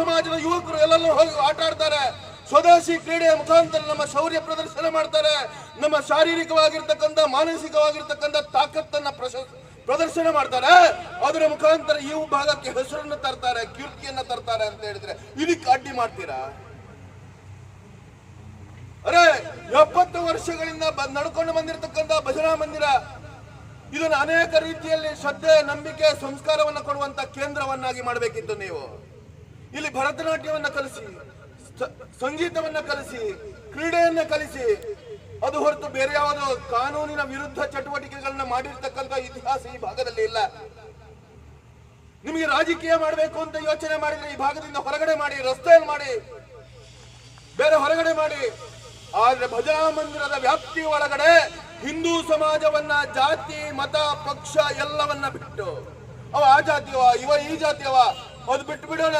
ಸಮಾಜದ ಯುವಕರು ಎಲ್ಲರೂ ಹೋಗಿ ಆಟ ಆಡ್ತಾರೆ. ಸ್ವದೇಶಿ ಕ್ರೀಡೆಯ ಮುಖಾಂತರ ನಮ್ಮ ಶೌರ್ಯ ಪ್ರದರ್ಶನ ಮಾಡ್ತಾರೆ. ನಮ್ಮ ಶಾರೀರಿಕವಾಗಿರ್ತಕ್ಕಂಥ, ಮಾನಸಿಕವಾಗಿರ್ತಕ್ಕಂಥ ತಾಕತ್ತನ್ನ ಪ್ರದರ್ಶನ ಮಾಡ್ತಾರೆ. ಅದರ ಮುಖಾಂತರ ಈ ಭಾಗಕ್ಕೆ ಹೆಸರನ್ನು ತರ್ತಾರೆ, ಕೀರ್ತಿಯನ್ನ ತರ್ತಾರೆ ಅಂತ ಹೇಳಿದ್ರೆ ಇದಕ್ಕೆ ಅಡ್ಡಿ ಮಾಡ್ತೀರಾ? ಅರೆ, ಎಪ್ಪತ್ತು ವರ್ಷಗಳಿಂದ ನಡ್ಕೊಂಡು ಬಂದಿರತಕ್ಕಂಥ ಭಜನಾ ಮಂದಿರ, ಇದನ್ನು ಅನೇಕ ರೀತಿಯಲ್ಲಿ ಶ್ರದ್ಧೆ, ನಂಬಿಕೆ, ಸಂಸ್ಕಾರವನ್ನ ಕೊಡುವಂತ ಕೇಂದ್ರವನ್ನಾಗಿ ಮಾಡಬೇಕಿತ್ತು ನೀವು. ಭರತನಾಟ್ಯವನ್ನ ಕಲಿಸಿ ಸಂಗೀತವನ್ನ ಕಲಿಸಿ, ಕ್ರೀಡೆಯನ್ನ ಕಲಿಸಿ, ಅದು ಹೊರತು ಬೇರೆ ಯಾವುದೋ ಕಾನೂನಿನ ವಿರುದ್ಧ ಚಟುವಟಿಕೆಗಳನ್ನ ಮಾಡಿರ್ತಕ್ಕಂಥ ಇತಿಹಾಸ ಈ ಭಾಗದಲ್ಲಿ ಇಲ್ಲ. ನಿಮಗೆ ರಾಜಕೀಯ ಮಾಡಬೇಕು ಅಂತ ಯೋಚನೆ ಮಾಡಿದ್ರೆ ಈ ಭಾಗದಿಂದ ಹೊರಗಡೆ ಮಾಡಿ, ರಸ್ತೆಯಲ್ಲಿ ಮಾಡಿ, ಬೇರೆ ಹೊರಗಡೆ ಮಾಡಿ. ಆದ್ರೆ ಭಜನಾ ಮಂದಿರದ ವ್ಯಾಪ್ತಿ ಒಳಗಡೆ ಹಿಂದೂ ಸಮಾಜವನ್ನ ಜಾತಿ, ಮತ, ಪಕ್ಷ ಎಲ್ಲವನ್ನ ಬಿಟ್ಟು, ಅವ ಆ ಜಾತಿಯವ, ಇವ ಈ ಜಾತಿಯವ, ಅದು ಬಿಟ್ಟು ಬಿಡೋಣ